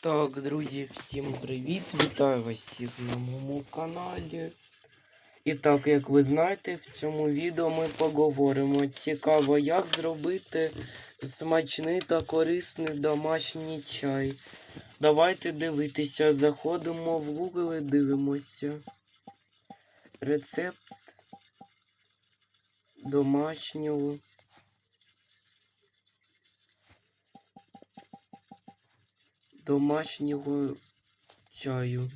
Так, друзі, всім привіт! Вітаю вас всіх на моєму каналі. І так, як ви знаєте, в цьому відео ми поговоримо цікаво, як зробити смачний та корисний домашній чай. Давайте дивитися, заходимо в Google і дивимося. Рецепт домашнього. Домашнього чаю.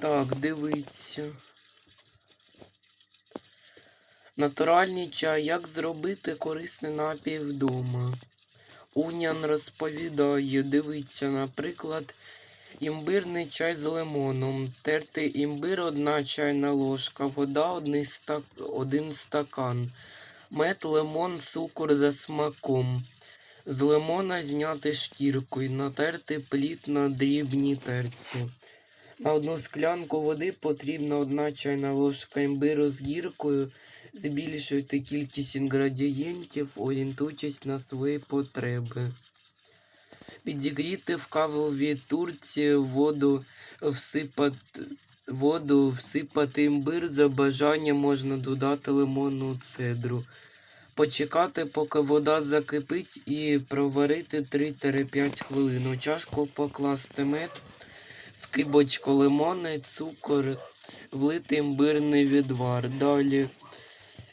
Так, дивіться. Натуральний чай. Як зробити корисний напій вдома? Унян розповідає, дивіться, наприклад, імбирний чай з лимоном. Тертий імбир одна чайна ложка, вода один, стак... один стакан. Мед, лимон, цукор за смаком. З лимона зняти шкірку і натерти плід на дрібній терці. На одну склянку води потрібна одна чайна ложка імбиру з гіркою. Збільшуйте кількість інгредієнтів, орієнтуючись на свої потреби. Підігріти в кавовій турці воду всипати, воду всипати імбир, за бажанням можна додати лимонну цедру. Почекати, поки вода закипить, і проварити 3-5 хвилин. У чашку покласти мед, скибочку лимони, цукор, влити імбирний відвар. Далі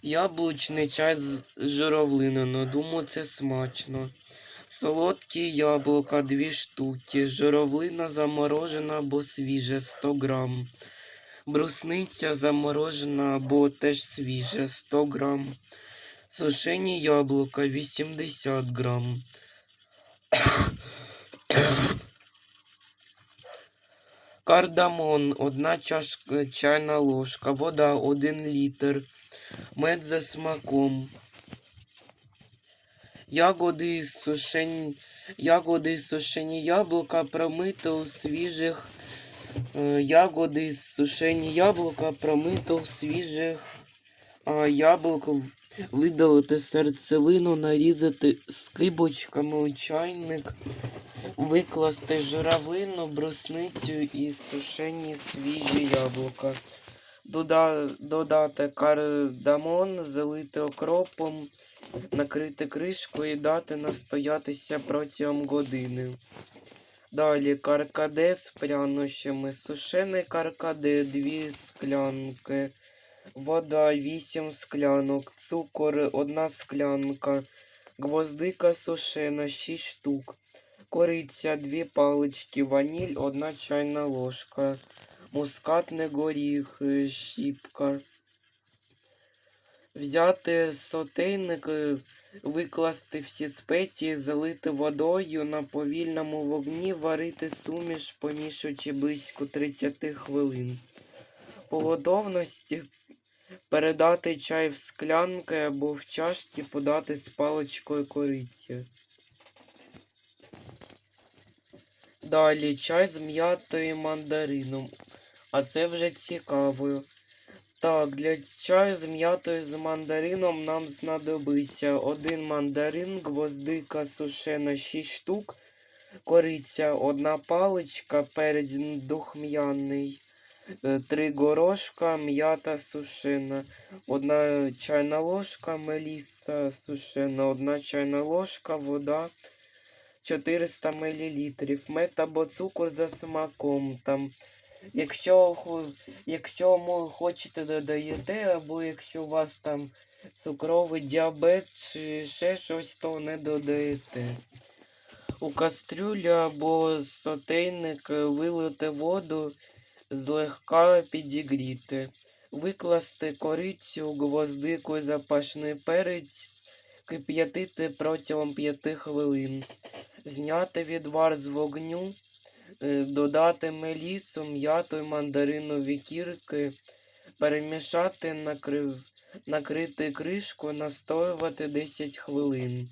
яблучний чай з журавлиною. Думаю, це смачно. Солодкі яблука 2 штуки, журавлина заморожена або свіжа 100 грам. Брусниця заморожена або теж свіжа 100 грам. Сушені яблука 80 грам. Кардамон 1 чашка, чайна ложка, вода 1 літр, мед за смаком. Ягоди сушені, ягоди сушені яблука промити у свіжих е, ягоди сушені яблука промити у свіжих яблук, видалити серцевину, нарізати скибочками чайник, викласти журавлину, брусницю і сушені свіжі яблука. Дода, додати кардамон, залити окропом, накрити кришкою і дати настоятися протягом години. Далі каркаде з прянощами, сушений каркаде 2 склянки, вода 8 склянок, цукор 1 склянка, гвоздика сушена 6 штук, кориця 2 палички, ваніль 1 чайна ложка мускатний горіх, е, щіпка. Взяти сотейник, е, викласти всі спеції, залити водою на повільному вогні, варити суміш, помішуючи близько 30 хвилин. По готовності передати чай в склянки або в чашці подати з паличкою кориці. Далі чай з м'ятою мандарином. А це вже цікаво. Так, для чаю з м'ятою з мандарином нам знадобиться один мандарин, гвоздика сушена 6 штук, кориця одна паличка, перець духм'яний, 3 горошка, м'ята сушена, одна чайна ложка, меліса сушена, одна чайна ложка, вода 400 мл, мед або цукор за смаком. там Якщо якщо ви хочете додаєте, або якщо у вас там цукровий діабет чи ще щось, то не додаєте. У кастрюлю або сотейник вилити воду, злегка підігріти, викласти корицю, гвоздику запашний перець, кип'ятити протягом 5 хвилин, зняти відвар з вогню. Е, додати мелісу, м'яту і мандаринові кірки, перемішати, накрив, накрити кришку, настоювати 10 хвилин.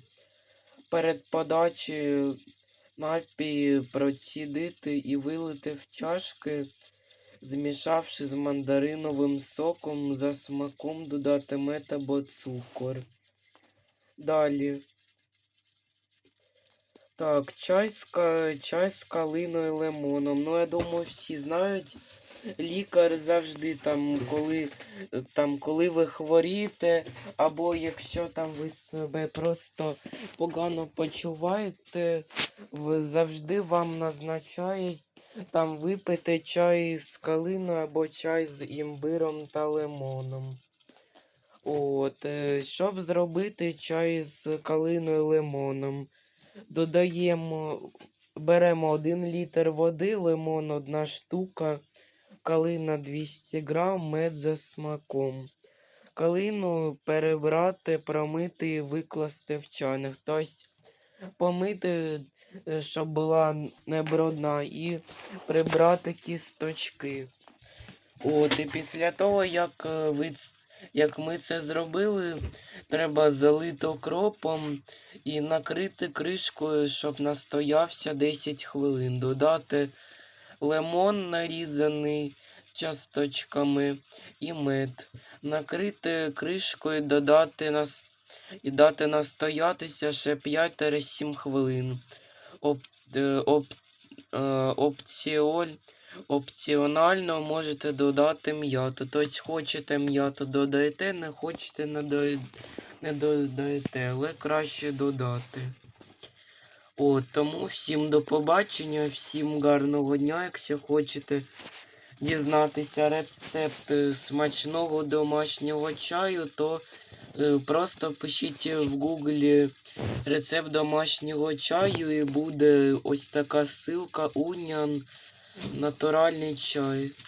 Перед подачею напій процідити і вилити в чашки, змішавши з мандариновим соком, за смаком додати мед або цукор. Далі. Так, чай з, чай з калиною і лимоном. Ну, я думаю, всі знають. Лікар завжди там, коли, там, коли ви хворієте, або якщо там ви себе просто погано почуваєте, завжди вам назначають там випити чай з калиною або чай з імбиром та лимоном. От, е, щоб зробити чай з калиною і лимоном, додаємо, беремо 1 літр води, лимон 1 штука, калина 200 грам, мед за смаком. Калину перебрати, промити і викласти в чайник. Тобто помити, е, щоб була не брудна, і прибрати кісточки. От, і після того, як, е, ви, як ми це зробили, треба залити окропом і накрити кришкою, щоб настоявся 10 хвилин. Додати лимон нарізаний часточками і мед. Накрити кришкою, додати нас... і дати настоятися ще 5-7 хвилин. Оп... е, Оп... е, Опціоль... Опціонально можете додати м'яту. Тобто хочете м'яту додаєте, не хочете не, до... не додаєте, але краще додати. От, тому всім до побачення, всім гарного дня, якщо хочете дізнатися рецепт смачного домашнього чаю, то е, просто пишіть в гуглі рецепт домашнього чаю і буде ось така ссылка Унян натуральний чай.